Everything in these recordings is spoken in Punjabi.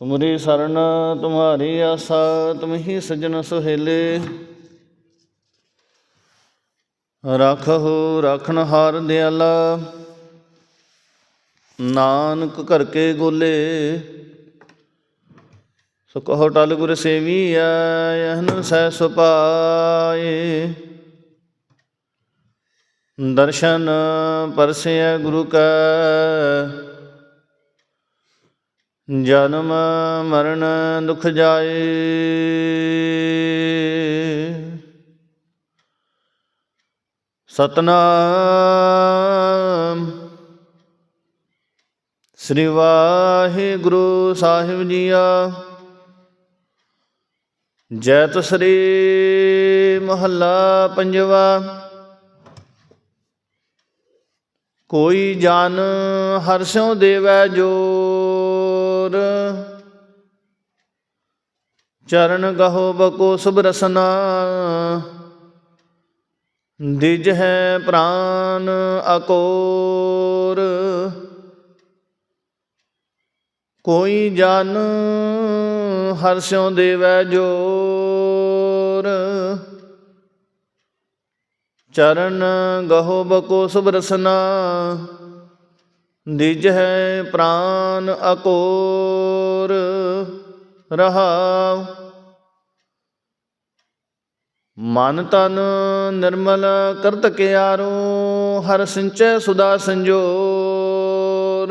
ਤੁਮਰੀ ਸਰਨ, ਤੁਮਾਰੀ ਆਸਾ, ਤੁਮਹੀ ਸਜਣ ਸੁਹੇਲੇ। ਰਾਖਹੁ, ਰਾਖਣ ਹਾਰ ਦਿਆਲਾ, ਨਾਨਕ ਘਰ ਕੇ ਗੋਲੇ। ਸੋ ਕਹੋ ਟਲ ਗੁਰ ਸੇਵੀਆ ਯਹਨ ਸਹਿ ਸੁਪਾਏ ਦਰਸ਼ਨ ਪਰਸਿਆ ਗੁਰੂ ਕਾ ਜਨਮ ਮਰਨ ਦੁਖ ਜਾਏ। ਸਤਨਾਮ। ਸ੍ਰੀ ਵਾਹਿਗੁਰੂ ਸਾਹਿਬ ਜੀਆ। ਜੈਤ ਸ੍ਰੀ ਮਹੱਲਾ ਪੰਜਵਾ। ਕੋਈ ਜਨ ਹਰਸਿਉ ਦੇਵੈ ਜੋ ਜੋਰ ਚਰਨ ਗਹੋ ਬਕੋ ਸੁਭ ਰਸਨਾ। ਦਿਜ ਹੈ ਪ੍ਰਾਨ ਅਕੋਰ। ਕੋਈ ਜਨ ਹਰਸਿਉ ਦੇਵੈ ਜੋਰ। ਚਰਨ ਗਹੋ ਬਕੋ ਸੁਭ ਰਸਨਾ। ਦਿਜ ਹੈ ਪ੍ਰਾਨ ਅਕੋਰ ਰਹਾਉ। ਮਨ ਤਨ ਨਿਰਮਲ ਕਰਤ ਕਿਆਰੋ, ਹਰ ਸਿੰਚੈ ਸੁਦਾ ਸੰਜੋਰ।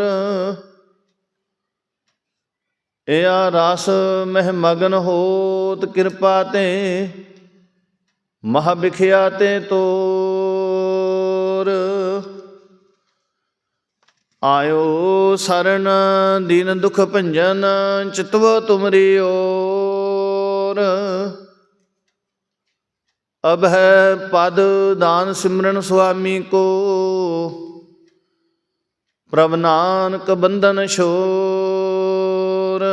ਇਆ ਰਸ ਮਹਿ ਮਗਨ ਹੋਤ ਕਿਰਪਾ ਤੇ, ਮਹਾ ਬਿਖਿਆ ਤੇ ਤੋਰ। ਆਇਓ ਸਰਨ ਦੀਨ ਦੁਖ ਭੰਜਨ ਚਿਤਵ ਤੁਮਰੀ ਓਰ। ਅਬ ਹੈ ਪਦ ਦਾਨ ਸਿਮਰਨ ਸੁਆਮੀ ਕੋ। ਪ੍ਰਭ ਨਾਨਕ ਬੰਧਨ ਸ਼ੋਰ।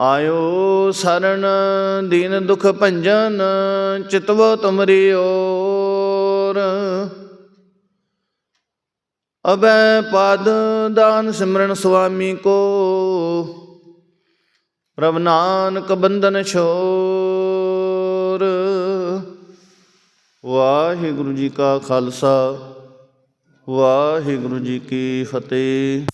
ਆਇਓ ਸਰਨ ਦੀਨ ਦੁਖ ਭੰਜਨ ਚਿਤਵ ਤੁਮਰੀ ਓਰ। ਅਬੈ ਪਦ ਦਾਨ ਸਿਮਰਨ ਸੁਆਮੀ ਕੋ। ਪ੍ਰਭ ਨਾਨਕ ਬੰਧਨ ਛੋਰ। ਵਾਹਿਗੁਰੂ ਜੀ ਕਾ ਖਾਲਸਾ, ਵਾਹਿਗੁਰੂ ਜੀ ਕੀ ਫਤਿਹ।